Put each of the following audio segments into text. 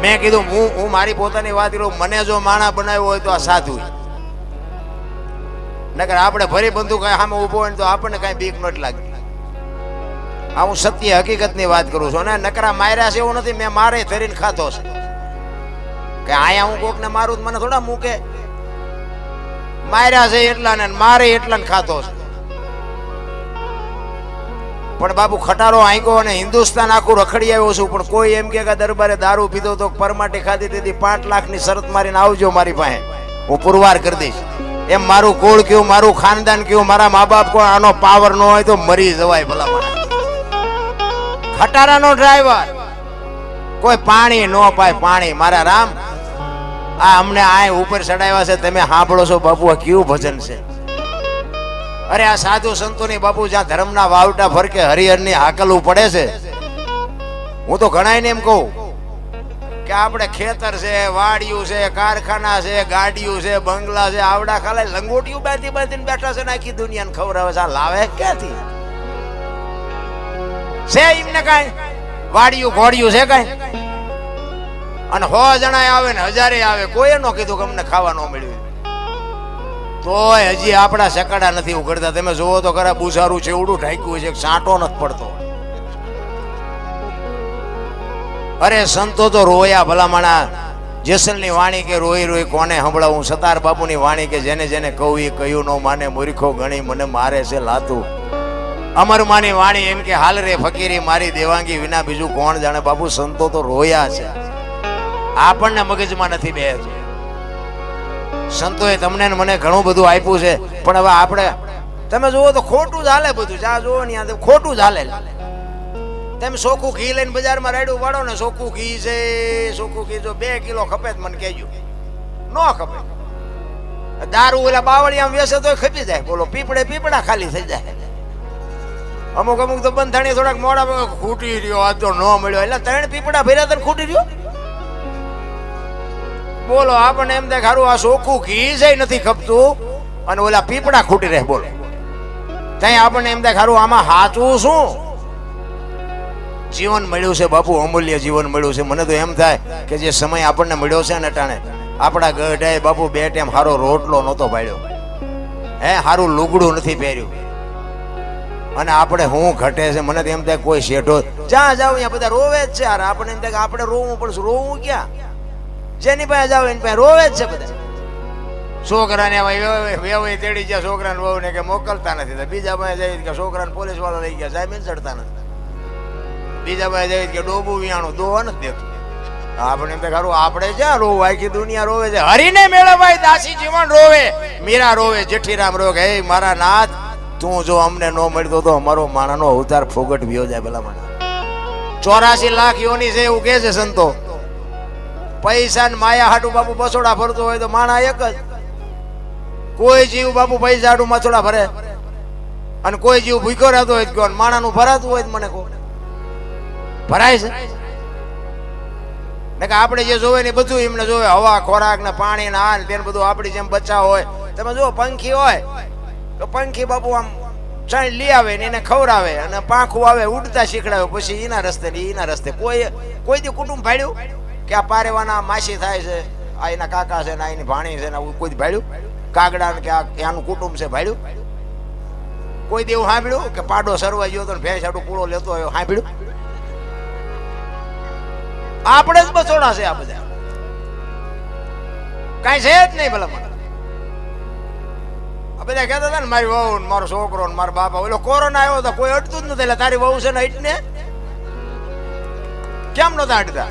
મેં કીધું, હું હું મારી પોતાની વાત કરું, મને જો માણા બનાવ્યો હોય તો આ સાધુ નકર આપણે ફરી બંધુ કઈ સામે ઊભો હોય તો આપણને કાંઈ બીક નથી લાગતી આ હું સત્ય હકીકતની વાત કરું છું. અને નકરા માર્યા છે એવું નથી, મેં મારે ધરીને ખાતો છે. કે આયા હું કોકને મારું મને થોડા મૂકે? માર્યા છે એટલા ને મારે એટલા ખાતો છે. પણ બાપુ ખટારો આંકો અને હિન્દુસ્તાન આખું રખડી આવ્યો છું. પણ કોઈ એમ કે દરબારે દારૂ પીધો તો પરમાટી ખાધી તેથી પાંચ લાખની શરત મારીને આવજો મારી પાસે. હું પુરવાર કરી દઈશ. એમ મારું કુળ કયું, મારું ખાનદાન કયું, મારા મા બાપ કોઈ આનો પાવર ન હોય તો મરી જવાય ભલા ખટારાનો ડ્રાઈવર. કોઈ પાણી ન પાય, પાણી. મારા રામ, આ અમને આ ઉપર ચડાવ્યા છે. તમે સાંભળો છો બાપુ, આ કયું ભજન છે? અરે આ સાધુ સંતોની બાપુ જ્યાં ધર્મના વાવટા ફરકે હરિહરની હાકલવું પડે છે, હું તો ઘણાયને એમ કહું કે આપણે ખેતર છે, વાડિયું છે, કારખાના છે, ગાડીયું છે, બંગલા છે, આવડા ખાલે લંગોટિયું બાંધી બાંધીને બેઠા છે ને આખી દુનિયાને ખવડાવે છે આ લાવે ક્યાંથી? છે એમને કાંઈ? વાડિયું, ઘોડિયું છે કાંઈ? અને હો જણાય આવે ને હજારે આવે, કોઈએ નો કીધું કે અમને ખાવા ન મળ્યું. તોય હજી આપણા સકાડા નથી ઉઘડતા. તમે જોવો તો ખરા બુસારું ચેવડું ઢાંક્યું છે સાંટો નથી પડતો. અરે સંતો તો રોયા ભલામણા. જેસલની વાણી કે રોઈ રોઈ કોને સંભળાવું? સતાર બાપુની વાણી કે જેને જેને કહું એ કહ્યું નો માને. મૂર્ખો ગણી મને મારે છે લાતું. અમર માની વાણી એમ કે હાલ રે ફકીરી, મારી દેવાંગી વિના બીજું કોણ જાણે? બાપુ, સંતો તો રોયા છે. આપણને મગજમાં નથી બે સંતોએ તમને મને ઘણું બધું આપ્યું છે. પણ હવે આપણે તમે જુઓ તો ખોટું જ હાલે બધું. જ્યાં જુઓ ને ત્યાં ખોટું જ હાલે. તમે સોખું ઘી લઈને બજારમાં રાડ્યું વાળો ને સોખું ઘી છે, સોખું ઘી જો બે કિલો ખપે મને કહેજો. ન ખપે. દારૂ ઓલા બાવળિયામાં વેસે તો ખપી જાય. બોલો, પીપળે પીપળા ખાલી થઈ જાય. અમુક અમુક તો બંધાણી થોડાક મોડા ખૂટી રહ્યો. આ તો ન મળ્યો. એટલે ત્રણ પીપળા ભર્યા તને ખૂટી રહ્યો? બોલો, આપણને એમ થાય ખારું આ સોખું ઘી છે નથી ખપતું. અને ઓલા પીપળા ખૂટી રહે, બોલો. ત્યાં આપણને એમ થાય ખારું આમાં સાચું શું? જીવન મળ્યું છે, બાપુ, અમૂલ્ય જીવન મળ્યું છે. મને તો એમ થાય કે જે સમય આપણને મળ્યો છે ને ટાણે આપણા ગઢાએ બાપુ બે ટાઈમ સારો રોટલો નહોતો પાડ્યો. હે સારું લુગડું નથી પહેર્યું. અને આપણે હું ઘટે છે, મને તો એમ થાય કોઈ શેઠો જ્યાં જાવ અહીંયા બધા રોવે જ છે. આપણે એમ થાય આપણે રોવું પડશે. રોવું ક્યાં? જેની પાસે જાવ એની પાસે રોવે જ છે બધા. છોકરાને વેવાય તેડી ગયા, છોકરાને વહુ ને કે મોકલતા નથી. બીજા પાસે જાય કે છોકરાને પોલીસવાળા લઈ ગયા જામીન ચડતા નથી. બીજા પાસે જાય કે ડોબું વિયાણું દોવા નથી દેતું. આપણે તો ખરું આપણે જ્યાં રોવું, આખી દુનિયા રોવે છે. હરીને મેળવાય દાસી જીવન રોવે, મીરા રોવે, જેઠીરામ રોવે હે, મારા નાથ, તું જો અમને ન મળતો તો અમારો માણાનો અવતાર ફોગટ વ્યો જાય પેલા મને ચોરાસી લાખ યોની છે એવું કે છે સંતો. પૈસા ને માયા હાટું બાપુ બસોડા ભરતો હોય તો માણા એક જ. કોઈ જીવ બાપુ પૈસા હાટું મસોડા ભરે અને કોઈ જીવ ભૂખ્યો રહેતો હોય કહો માણાનું ભરાતું હોય મને કહો. ભરાય છે? ને કે આપણે જે જોવે ને બધું એમને જોવે. હવા, ખોરાક ને પાણી ને આ ને તેને બધું આપણી જેમ બચ્ચા હોય. તમે જુઓ, પંખી હોય. તો પંખી બાપુ આમ ચાઈ લઈ આવે ને એને ખવડાવે. અને પાંખું આવે, ઉડતા શીખડાવે. પછી એના રસ્તે એના રસ્તે. કોઈ કોઈ દી કુટુંબ ભાડ્યું? કે આ પારેવાના માસી થાય છે, આ એના કાકા છે ને આ એની ભાણી છે ને કોઈ ભાડ્યું? કાગડા કે આ એનું કુટુંબ છે ભાડ્યું? કોઈ દેવું સાંભળ્યું કે પાડો સરવા ગયો તો ભેંસ આટું પૂળો લેતો હોય સાંભળ્યું? આપણે જ બસોડા છે આ બધા. કઈ છે જ નહીં ભલા મને આ બધા કહેતા હતા ને, મારી વહુ ને મારો છોકરો ને મારા બાપા. ઓલો કોરોના આવ્યો તો કોઈ અટતું જ નથી એટલે તારી વહુ છે ને અટને કેમ નતા અટતા?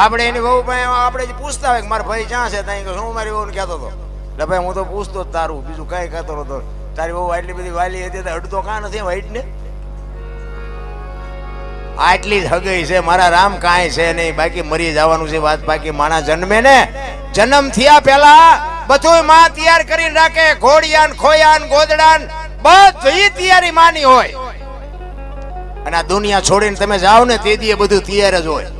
આપણે એની બહુ આપણે પૂછતા હોય કે મારા ભાઈ ક્યાં છે? ત્યાં શું મારી વહુને કહેતો હતો. એટલે ભાઈ, હું તો પૂછતો જ તારું, બીજું કઈ કહેતો નતો તારી બહુ આટલી બધી વાલી હતી તો અડતો કાં નથી વાઈટ ને આટલી જ હગઈ છે, મારા રામ કાંઈ છે નહીં, બાકી મરી જવાનું છે વાત બાકી માણા જન્મે ને જન્મ થયા પહેલા બધું માં તૈયાર કરીને રાખે, ઘોડિયાન, ખોયાન, ગોદડાન, બધી તૈયારી માની હોય. અને આ દુનિયા છોડીને તમે જાઓ ને તે દી બધું તૈયાર જ હોય.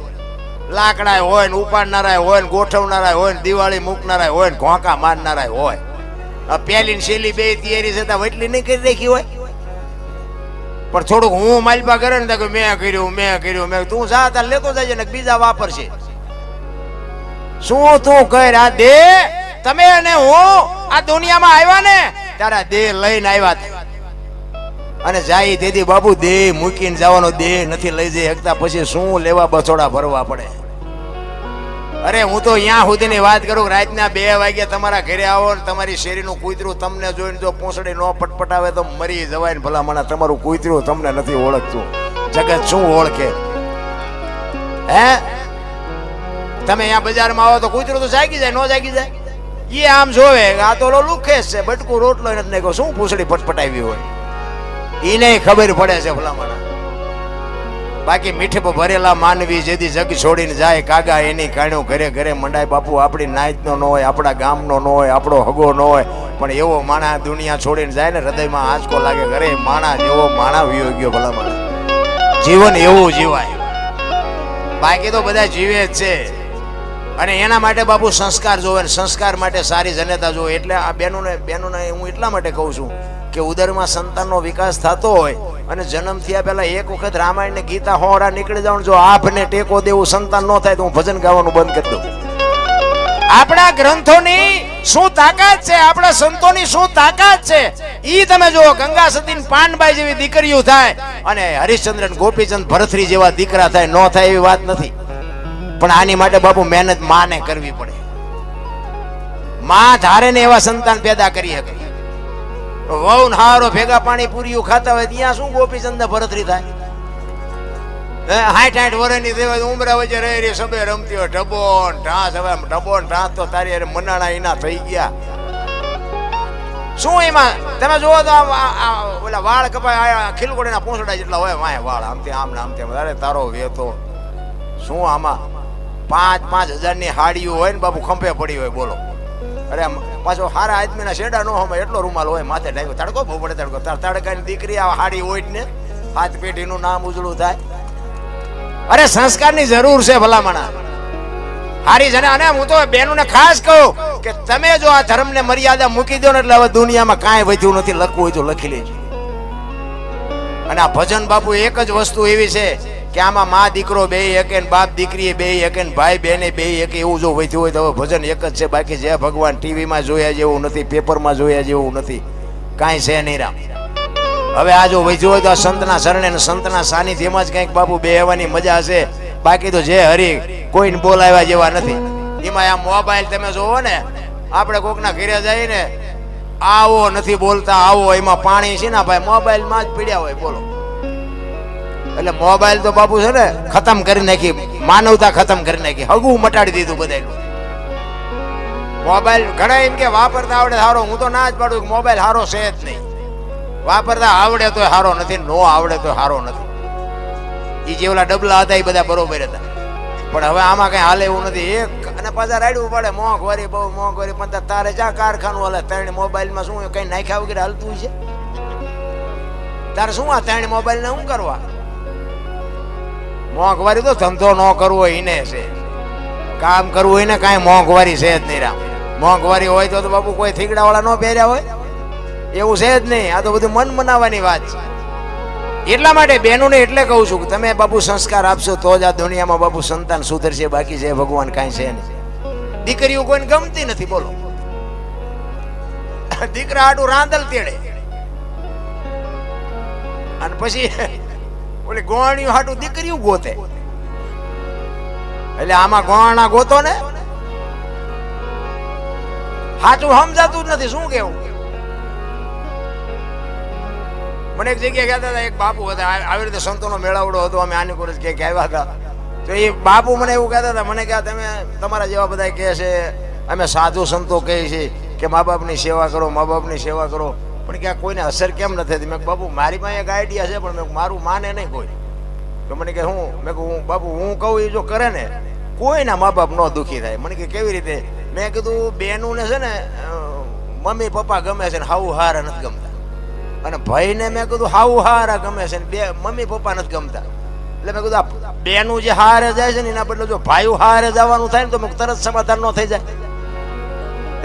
લાકડા હોય ને ઉપાડનારાય હોય ને ગોઠવનારાય હોય ને દિવાળી મૂકનારાય હોય ને ઘોંકા મારનારાય હોય. પેલી ને શેલી બે તૈયારી છે ત્યાં વટલી નહીં કરી રાખી હોય? પણ થોડુંક હું માલપા કરે ને મેં કર્યું મેં કર્યું, મેં તું જા, તાર લેતો જાય ને બીજા વાપરશે. શું તું કર આ દે? તમે અને હું આ દુનિયામાં આવ્યા ને? તારા દેહ લઈને આવ્યા. અને જાય તેથી બાપુ દેહ મૂકીને જવાનો દેહ નથી લઈ જઈ શકતા. પછી શું લેવા બસોડા ભરવા પડે? અરે હું તો અહીંયા સુધીની વાત કરું રાતના બે વાગે તમારા ઘરે આવો ને તમારી શેરીનું કૂતરું તમને જોઈને જો પૂંછડી ન પટપટાવે તો મરી જવાય ને ભલા મને તમારું કૂતરું તમને નથી ઓળખતું. જગત શું ઓળખે? હે? તમે અહીંયા બજારમાં આવો તો કૂતરું તો જાગી જાય, ન જાગી જાય? એ આમ જોવે આ તો લુખે છે, બટકું રોટલો નથી નાખ્યો. શું પૂંછડી પટપટાવી હોય? એને ખબર પડે છે ભલામણ. બાકી મીઠ પર ભરેલા માનવી જેથી જગ છોડીને જાય, કાગા એની કાણ્યો ઘરે ઘરે મંડાય. બાપુ, આપણી નાયતનો ન હોય, આપણા ગામનો ન હોય, આપણો હગો ન હોય, પણ એવો માણા દુનિયા છોડીને જાય ને હૃદયમાં આંચકો લાગે ઘરે માણા જેવો માણા વિયો ગયો ભલામણ. જીવન એવું જીવાય. બાકી તો બધા જીવે જ છે. અને એના માટે બાપુ સંસ્કાર જોવે સંસ્કાર માટે સારી જનતા જોવે. એટલે આ બહેનોને બહેનોને હું એટલા માટે કહું છું કે ઉદરમાં સંતાનનો વિકાસ થતો હોય અને જન્મ થયા પહેલા એક વખત રામાયણ ને ગીતા હોરા નીકળી જાવ જો આપને ટેકો દેવું, સંતાન ન થાય તો હું ભજન ગાવાનું બંધ કરી દઉં. આપણા ગ્રંથોની શું તાકાત છે? આપણા સંતોની શું તાકાત છે? ઈ તમે જુઓ ગંગા સતીન પાનબાઈ જેવી દીકરીઓ થાય અને હરિશ્ચંદ્ર ગોપીચંદ ભરથરી જેવા દીકરા થાય. ન થાય એવી વાત નથી. પણ આની માટે બાપુ મહેનત માને કરવી પડે. માં ધારે ને એવા સંતાન પેદા કરી શકે. વહુ હારો ભેગા પાણી પૂરીઓ ખાતા હોય ત્યાં શું ગોપીચંદ ભરતરી થાય? હાઠ હાઠ વર્ષની દેવા ઉમરા વચ્ચે રહી રહી સબે રમતી હોય ઢબો ઢાંસ. હવે આમ ઢબો ઢાંસ તો તારી અરે મનાણા એના થઈ ગયા. શું એમાં? તમે જુઓ તો ઓલા વાળ કપાય ખીલકોડીના પૂંછડા જેટલા હોય, વાય વાળ આમથી આમ ને આમ. અરે તારો વેતો. શું આમાં? પાંચ પાંચ હજારની હાડીઓ હોય ને બાપુ ખંભે પડી હોય, બોલો. અરે પાછો હારા આદમીના શેડા નો હોય એટલો રૂમાલ હોય માથે ડાયકો તડકો બહુ પડે તડકો. તડકાની દીકરી આ હાડી હોય ને, હાથ પેઢીનું નામ ઉજળું થાય. અરે સંસ્કારની જરૂર છે ભલામણા. હારી જને, અને હું તો બેનોને ખાસ કહું કે તમે જો આ ધર્મને મર્યાદા મૂકી દો ને એટલે હવે દુનિયામાં કાંઈ વધ્યું નથી, લખવું હોય તો લખી લેજો. અને આ ભજન બાપુ એક જ વસ્તુ એવી છે કે આમાં મા દીકરો બે એકે બાપ દીકરી બે એકે ભાઈ બેને બે એકે, એવું જો વધ્યું હોય તો હવે ભજન એક જ છે. બાકી જે ભગવાન ટીવીમાં જોયા જેવું નથી, પેપરમાં જોયા જેવું નથી. કાંઈ છે નહીં રામ. હવે આ જો વધ્યું હોય તો આ સંતના શરણે સંતના સાનિધ્યમાં જ કંઈક બાપુ બેહવાની મજા હશે. બાકી તો જે હરી કોઈને બોલાવ્યા જેવા નથી. એમાં આ મોબાઈલ તમે જોવો ને, આપણે કોકના ઘરે જઈને આવો નથી બોલતા, આવો, એમાં પાણી છે ને ભાઈ, મોબાઈલમાં જ પીડ્યા હોય, બોલો. એટલે મોબાઈલ તો બાપુ છે ને ખતમ કરી નાખી, માનવતા ખતમ કરી નાખી, હગું મટાડી દીધું બધાનું મોબાઈલ ઘણા એમ કે વાપરતા આવડે સારો હું તો ના જ પાડું મોબાઈલ સારો છે જ નહીં. વાપરતા આવડે તો સારો નથી, નો આવડે તો સારો નથી. એ જે ઓલા ડબલા હતા એ બધા બરોબર હતા. પણ હવે આમાં કઈ હાલે એવું નથી. એક અને પાછા રાડવું પડે મોંઘવારી બહુ મોંઘવારી પણ તાર- ચા કારખાનું હાલે? ત્રણ મોબાઈલમાં શું કઈ નાખ્યા વગેરે હાલતું છે તારે શું આ ત્રણ મોબાઈલ ને શું કરવા? મોંઘવારી તો ધંધો ન કરવો એને છે. કામ કરવું એને કાંઈ મોંઘવારી છે જ નહીં રામ. મોંઘવારી હોય તો બાપુ કોઈ થીગડાવાળા ન પહેર્યા હોય. એવું છે જ નહીં. આ તો બધું મન મનાવવાની વાત છે. એટલા માટે બહેનોને એટલે કહું છું કે તમે બાપુ સંસ્કાર આપશો તો જ આ દુનિયામાં બાપુ સંતાન સુધરશે, બાકી છે ભગવાન કાંઈ છે નહીં. દીકરીઓ કોઈને ગમતી નથી, બોલો. દીકરા આડું રાંદલ તેડે. અને પછી ઓલી ગોવાણીઓ હાટું દીકરીઓ ગોતે એટલે આમાં ગોવાણા ગોતો ને? સાચું સમજાતું જ નથી, શું કેવું? મને એક જગ્યાએ કહેતા હતા, એક બાપુ હતા આવી રીતે સંતોનો મેળાવડો હતો, અમે આની કોરજ કે આવ્યા હતા. તો એ બાપુ મને એવું કહેતા હતા, મને કે તમે તમારા જેવા બધા કહે છે, અમે સાધુ સંતો કહે છે કે મા બાપની સેવા કરો, મા બાપની સેવા કરો. પણ કે કોઈને અસર કેમ નથી થતી મેં બાબુ, મારી પાસે એક આઈડિયા છે, પણ મેં મારું માને નહીં કોઈ. તો મને કે, હું? મેં કહું હું, બાબુ, હું કહું એ જો કરે ને, કોઈના મા બાપ ન દુઃખી થાય. મને કે, કેવી રીતે? મેં કીધું બેનું ને છે ને મમ્મી, પપ્પા ગમે છે ને હાઉ હારા નથી ગમતા. અને ભાઈને મેં કીધું હાઉ હારા ગમે છે ને, બે, મમ્મી, પપ્પા નથી ગમતા. એટલે મેં કીધું બેનું જે હારે જાય છે ને, એના બદલે જો ભાઈ હારે જવાનું થાય ને, તો મેં તરત સમાધાન ન થઈ જાય.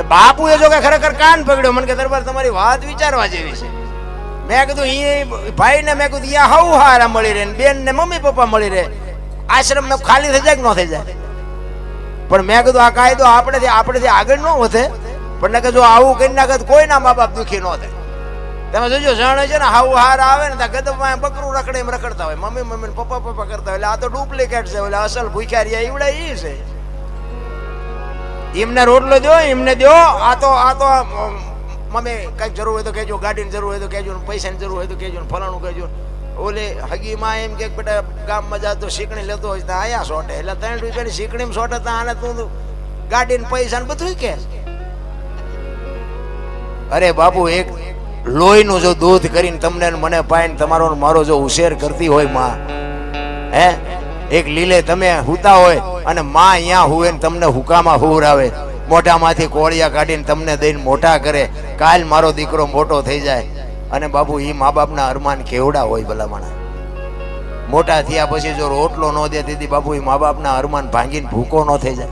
બાપુએ જો કે ખરેખર કાન પકડ્યો. મને કે દરબાર તમારી વાત વિચારવા જેવી છે. મેં કીધું એ ભાઈ ને મેં કીધું અહીંયા હવ હારા મળી રહે બેન ને મમ્મી પપ્પા મળી રહે. આશ્રમ ને ખાલી થઈ જાય કે ન થઈ જાય? પણ મેં કીધું, આ કાયદો આપણેથી આપણેથી આગળ ન વધે. પણ કે જો આવું કરી નાખે કોઈના મા બાપ દુખી ન થાય. તમે જોજો, જાણે છે ને હાવ હાર આવે ને ત્યાં ગદમાં બકરું રખડે એમ રખડતા હોય. મમ્મી મમ્મી પપ્પા પપ્પા કરતા હોય. એટલે આ તો ડુપ્લિકેટ છે. એટલે અસલ ભૂખ્યા રહ્યા એવડા એ છે. એમને રોટલો દો એમને દો આ તો આ તો મમ્મી કંઈક જરૂર હોય તો કહેજો, ગાડીની જરૂર હોય તો કહેજો પૈસાની જરૂર હોય તો કહેજો ફલાણું કહેજો. ઓલે હગીમાં એમ કે બેટા ગામમાં જા, તો શીકણી લેતો હોય તો આયા સોટે. એટલે ત્રણ રૂપિયાની શીકણીમાં સોટે, તો આને તું ગાડીને પૈસા ને બધું કે. અરે બાપુ, એક લોહીનું જો દૂધ કરીને તમને મને પાઈને તમારો મારો જો ઉછેર કરતી હોયમાં, હે? એક લીલે તમે હુતા હોય અને માં અહીંયા હુએ ને તમને હુકામાં હુવરાવે મોઢામાંથી કોળિયા કાઢીને તમને દઈને મોટા કરે. કાલ મારો દીકરો મોટો થઈ જાય. અને બાપુ એ મા બાપના અરમાન કેવડા હોય ભલામણા મોટા થયા પછી જો રોટલો ન દે દીદી બાપુ એ મા બાપના અરમાન ભાંગીને ભૂકો ન થઈ જાય.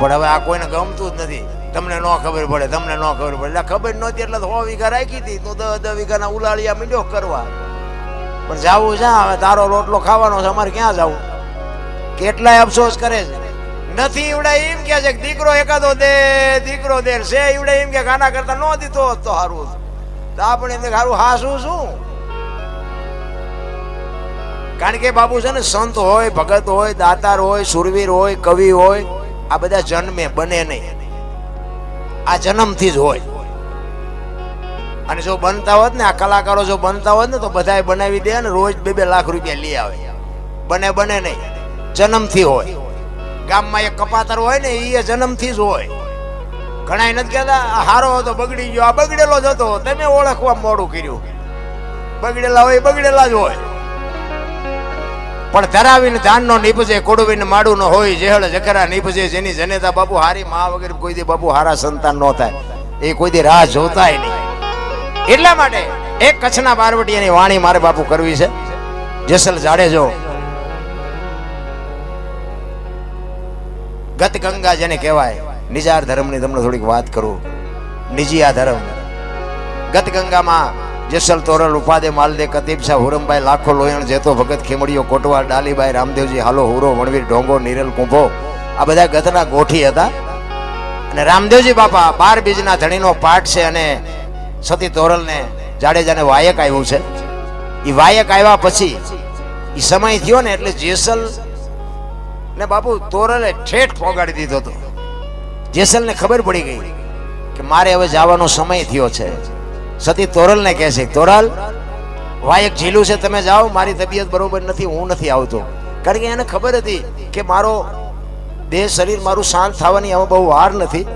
પણ હવે આ કોઈને ગમતું જ નથી. તમને ન ખબર પડે, તમને ન ખબર પડે. એટલે ખબર નહોતી એટલે સો વીઘા રાખી હતી. તો દસ દસ વીઘાના ઉલાળિયા મીંડ્યો કરવા. પણ જાવું છે, હવે તારો રોટલો ખાવાનો છે, અમારે ક્યાં જવું? કેટલાય અફસોસ કરે છે. નથી ઈવડે એમ કે છે દીકરો એકાદો દે, દીકરો દે. છે ઈવડે એમ કે ખાના કરતા ન દીધો તો સારું તો આપણે એમ કે સારું હા શું શું? કારણ કે બાબુ છે ને, સંત હોય, ભગત હોય, દાતાર હોય, સુરવીર હોય, કવિ હોય, આ બધા જન્મે, બને નહીં. આ જન્મથી જ હોય. અને જો બનતા હોત ને, આ કલાકારો જો બનતા હોત ને, તો બધાય બનાવી દે ને રોજ બે બે લાખ રૂપિયા લઈ આવે. બને બને નહીં. જન્મથી હોય. ગામમાં એક કપાતર હોય ને એ જન્મથી જ હોય. ઘણા નથી કહેતા હારો હતો, બગડી ગયો, આ બગડેલો જ હતો, તમે ઓળખવા મોડું કર્યું. બગડેલા હોય, બગડેલા જ હોય. પણ ધરાવીને ધાનનો નીપજે કોડવીને માડું ન હોય, જેહળ જકરા નીપજે, જેની જનેતા બાપુ હારી, મા વગર કોઈ દી બાપુ હારા સંતાન ન થાય. એ કોઈ દી રાહ જોતાય નહીં. એટલા માટે એક કચ્છના બારવટીયાની વાણી મારે બાપુ કરવી છે. જેસલ જાડેજો, ગત ગંગા જેને કહેવાય, નિજાર ધર્મની તમને થોડીક વાત કરું. નિજીયા ધર્મ. ગત ગંગામાં જેસલ તોરલ ઉપાદે માલદે, કતીબ શાહ, હુરમભાઈ, લાખો લોયણ, જેતો ભગત, ખેમડીઓ કોટવા ડાલીબાઈ, રામદેવજી, હાલો, હુરો, વણવીર, ઢોંગો, નીરલ, કુંભો, આ બધા ગતના ગોઠી હતા. અને રામદેવજી બાપા બાર બીજના ધણીનો પાઠ છે અને સતી તોરલને જાડેજાને વાયક આવ્યું છે. એ વાયક આવ્યા પછી એ સમય થયો ને એટલે જેસલ ને બાપુ તોરલે ઠેઠ ફોગાડી દીધો હતો. જેસલને ખબર પડી ગઈ કે મારે હવે જવાનો સમય થયો છે. સતી તોરલને કહે છે, તોરલ, વાયક ઝીલું છે, તમે જાઓ, મારી તબિયત બરોબર નથી, હું નથી આવતો. કારણ કે એને ખબર હતી કે મારો દેહ શરીર મારું શાંત થવાની હવે બહુ વાર નથી.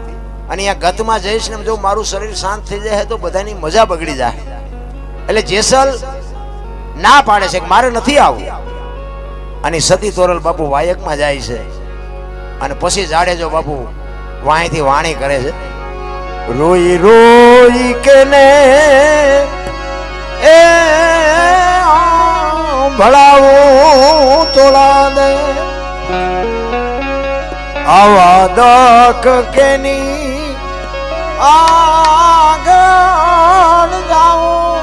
અને અહીંયા ગતમાં જઈશ ને જો મારું શરીર શાંત થઈ જાય તો બધાની મજા બગડી જાય. એટલે જેસલ ના પાડે છે કે મારે નથી આવવું. અને સતી તોરલ બાપુ વાયકમાં જાય છે. અને પછી જાડેજો બાપુ વાણીથી વાણી કરે છે. રોઈ રોઈ કે ને એ ભળાવું તોલા દે આવા દખ કેની આગળ જાઉં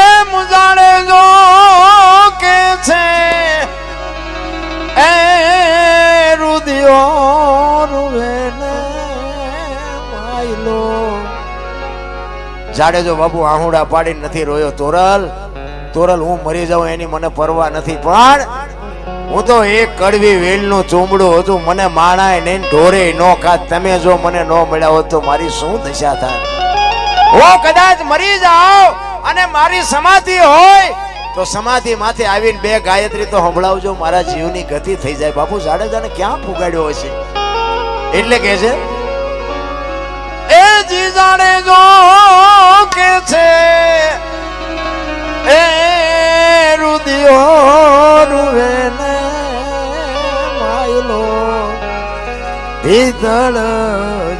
એમ જો કે છે એ રુદિયો રૂવે ને માયલો. જાડેજો બાબુ, આહુડા પાડીને નથી રોયો તોરલ. તોરલ, હું મરી જાઉં એની મને પરવા નથી. પણ હું તો એક કડવી વેલનું ચૂમડું હતું. મને માણાય નહીં, ઢોરે નો ખાત. તમે જો મને ન મળ્યા હોત તો મારી શું દશા થાય? હું, કદાચ મરી જાઉં અને મારી સમાધિ હોય તો સમાધિ માથે આવીને બે ગાયત્રી તો સંભળાવજો, મારા જીવની ગતિ થઈ જાય. બાપુ, જાડેજાને ક્યાં ફુગાડ્યો હશે? એટલે કે છે, એ જી જાણે જો કે છે, એ રુદિયો રૂવે ભીતળ જલે